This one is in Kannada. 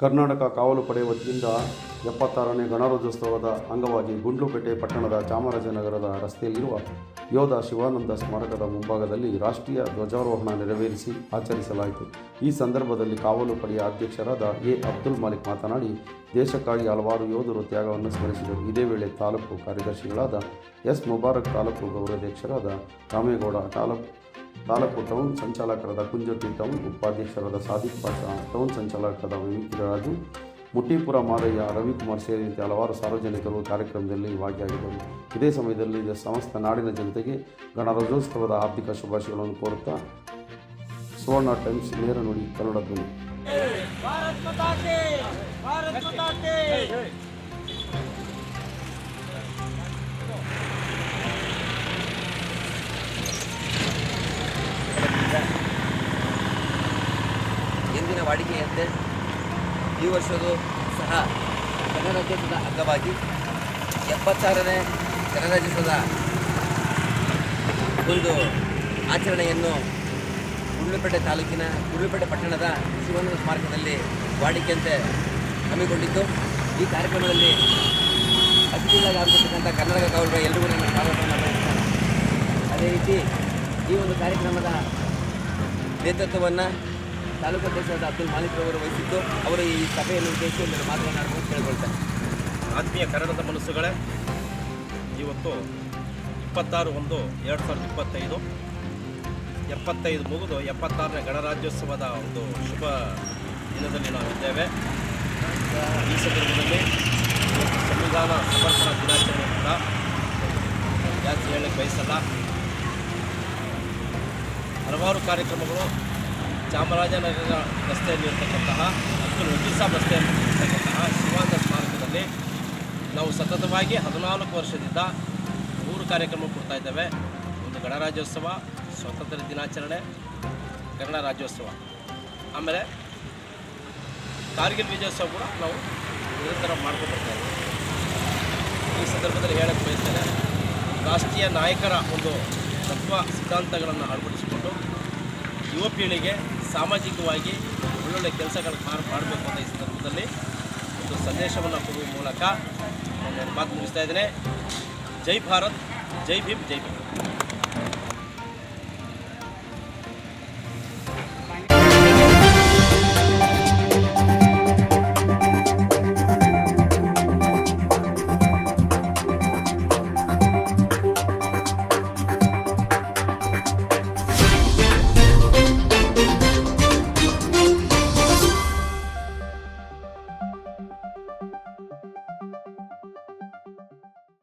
ಕರ್ನಾಟಕ ಕಾವಲು ಪಡೆ ವತಿಯಿಂದ ಎಪ್ಪತ್ತಾರನೇ ಗಣರಾಜ್ಯೋತ್ಸವದ ಅಂಗವಾಗಿ ಗುಂಡ್ಲುಪೇಟೆ ಪಟ್ಟಣದ ಚಾಮರಾಜನಗರದ ರಸ್ತೆಯಲ್ಲಿರುವ ಯೋಧ ಶಿವಾನಂದ ಸ್ಮಾರಕದ ಮುಂಭಾಗದಲ್ಲಿ ರಾಷ್ಟ್ರೀಯ ಧ್ವಜಾರೋಹಣ ನೆರವೇರಿಸಿ ಆಚರಿಸಲಾಯಿತು. ಈ ಸಂದರ್ಭದಲ್ಲಿ ಕಾವಲು ಪಡೆಯ ಅಧ್ಯಕ್ಷರಾದ ಎ. ಅಬ್ದುಲ್ ಮಾಲಿಕ್ ಮಾತನಾಡಿ, ದೇಶಕ್ಕಾಗಿ ಹಲವಾರು ಯೋಧರು ತ್ಯಾಗವನ್ನು ಸ್ಮರಿಸಿದರು. ಇದೇ ವೇಳೆ ತಾಲೂಕು ಕಾರ್ಯದರ್ಶಿಗಳಾದ ಎಸ್. ಮುಬಾರಕ್ ತಾಲೂಕು ಗೌರವಾಧ್ಯಕ್ಷರಾದ ರಾಮೇಗೌಡ ತಾಲೂಕು ತಾಲೂಕು ಟೌನ್ ಸಂಚಾಲಕರಾದ ಕುಂಜೋತಿ ಟೌನ್ ಉಪಾಧ್ಯಕ್ಷರಾದ ಸಾದಿಕ್ ಪಾಷಾ ಟೌನ್ ಸಂಚಾಲಕರಾದ ವಿಕಿರಾಜು, ಮುಟ್ಟಿಪುರ ಮಾದಯ್ಯ, ರವಿಕುಮಾರ್ ಸೇರಿದಂತೆ ಹಲವಾರು ಸಾರ್ವಜನಿಕರು ಕಾರ್ಯಕ್ರಮದಲ್ಲಿ ಭಾಗಿಯಾಗಿದ್ದರು. ಇದೇ ಸಮಯದಲ್ಲಿ ಸಮಸ್ತ ನಾಡಿನ ಜನತೆಗೆ ಗಣರಾಜ್ಯೋತ್ಸವದ ಆರ್ಥಿಕ ಶುಭಾಶಯಗಳನ್ನು ಕೋರುತ್ತಾ ಸುವರ್ಣ ಟೈಮ್ಸ್ ನೇರ ನುಡಿ ಕನ್ನಡ ಧ್ವನಿ. ವರ್ಷದ ವಾಡಿಕೆಯಂತೆ ಈ ವರ್ಷವೂ ಸಹ ಗಣರಾಜ್ಯೋತ್ಸವದ ಅಂಗವಾಗಿ ಎಪ್ಪತ್ತಾರನೇ ಗಣರಾಜ್ಯೋತ್ಸವದ ಒಂದು ಆಚರಣೆಯನ್ನು ಗುಂಡ್ಲುಪೇಟೆ ತಾಲೂಕಿನ ಗುಂಡ್ಲುಪೇಟೆ ಪಟ್ಟಣದ ಶಿವನ ಸ್ಮಾರಕದಲ್ಲಿ ವಾಡಿಕೆಯಂತೆ ಹಮ್ಮಿಕೊಂಡಿದ್ದು. ಈ ಕಾರ್ಯಕ್ರಮದಲ್ಲಿ ಅತಿಥಿಗಳಾಗಿ ಆಗಿರ್ತಕ್ಕಂಥ ಕನ್ನಡ ಗೌರವ ಎಲ್ಲರಿಗೂ ನನ್ನ ಸ್ವಾಗತ ಅದೇ ರೀತಿ ಈ ಒಂದು ಕಾರ್ಯಕ್ರಮದ ನೇತೃತ್ವವನ್ನು ತಾಲೂಕು ಅಧ್ಯಕ್ಷರಾದ ಅಬ್ದುಲ್ ಮಾಲಿಕ್ ಅವರು ವಹಿಸಿದ್ದು, ಅವರು ಈ ಸಭೆಯನ್ನು ಉದ್ದೇಶಿಸಿ ಒಂದು ಮಾತನಾಡಲು ಕೇಳಿಕೊಳ್ತಾರೆ ಆತ್ಮೀಯ ಕನ್ನಡದ ಮನಸ್ಸುಗಳೇ, ಇವತ್ತು ಇಪ್ಪತ್ತಾರು ಒಂದು ಎರಡು ಸಾವಿರದ ಇಪ್ಪತ್ತೈದು. ಎಪ್ಪತ್ತೈದು ಮುಗಿದು ಎಪ್ಪತ್ತಾರನೇ ಗಣರಾಜ್ಯೋತ್ಸವದ ಒಂದು ಶುಭ ದಿನದಲ್ಲಿ ನಾವಿದ್ದೇವೆ ಈ ಸಂದರ್ಭದಲ್ಲಿ ಸಂವಿಧಾನ ಸಮರ್ಪಣಾ ದಿನಾಚರಣೆ ಕೂಡ ಜಾಸ್ತಿ ಹೇಳಕ್ಕೆ ಬಯಸಲ್ಲ. ಹಲವಾರು ಕಾರ್ಯಕ್ರಮಗಳು ಚಾಮರಾಜನಗರ ರಸ್ತೆಯಲ್ಲಿರ್ತಕ್ಕಂತಹ ಅಬ್ದುಲ್ ವಕೀಲ್ ಸಾಬ್ ರಸ್ತೆಯಲ್ಲಿರ್ತಕ್ಕಂತಹ ಶಿವಾನಂದ ಸ್ಮಾರಕದಲ್ಲಿ ನಾವು ಸತತವಾಗಿ ಹದಿನಾಲ್ಕು ವರ್ಷದಿಂದ ಮೂರು ಕಾರ್ಯಕ್ರಮ ಕೊಡ್ತಾ ಇದ್ದೇವೆ. ಒಂದು ಗಣರಾಜ್ಯೋತ್ಸವ, ಸ್ವಾತಂತ್ರ್ಯ ದಿನಾಚರಣೆ ಕನ್ನಡ ರಾಜ್ಯೋತ್ಸವ. ಆಮೇಲೆ ಕಾರ್ಗಿಲ್ ವಿಜಯೋತ್ಸವ ಕೂಡ ನಾವು ನಿರಂತರ ಮಾಡ್ಕೊಂಡು ಈ ಸಂದರ್ಭದಲ್ಲಿ ಹೇಳಕ್ಕೆ ಬಯಸ್ತೇನೆ, ರಾಷ್ಟ್ರೀಯ ನಾಯಕರ ಒಂದು ತತ್ವ ಸಿದ್ಧಾಂತಗಳನ್ನು ಅಳವಡಿಸಿಕೊಂಡು ಯುವ ಪೀಳಿಗೆ ಸಾಮಾಜಿಕವಾಗಿ ಒಳ್ಳೊಳ್ಳೆ ಕೆಲಸಗಳು ಮಾಡಬೇಕು ಅಂತ ಈ ಸಂದರ್ಭದಲ್ಲಿ ಒಂದು ಸಂದೇಶವನ್ನು ಕೊಡುವ ಮೂಲಕ ನಾನು ಮಾತು ಮುಗಿಸ್ತಾ ಇದ್ದೇನೆ. ಜೈ ಭಾರತ್, ಜೈ ಭೀಮ್ ಜೈ ಭೀಮ್.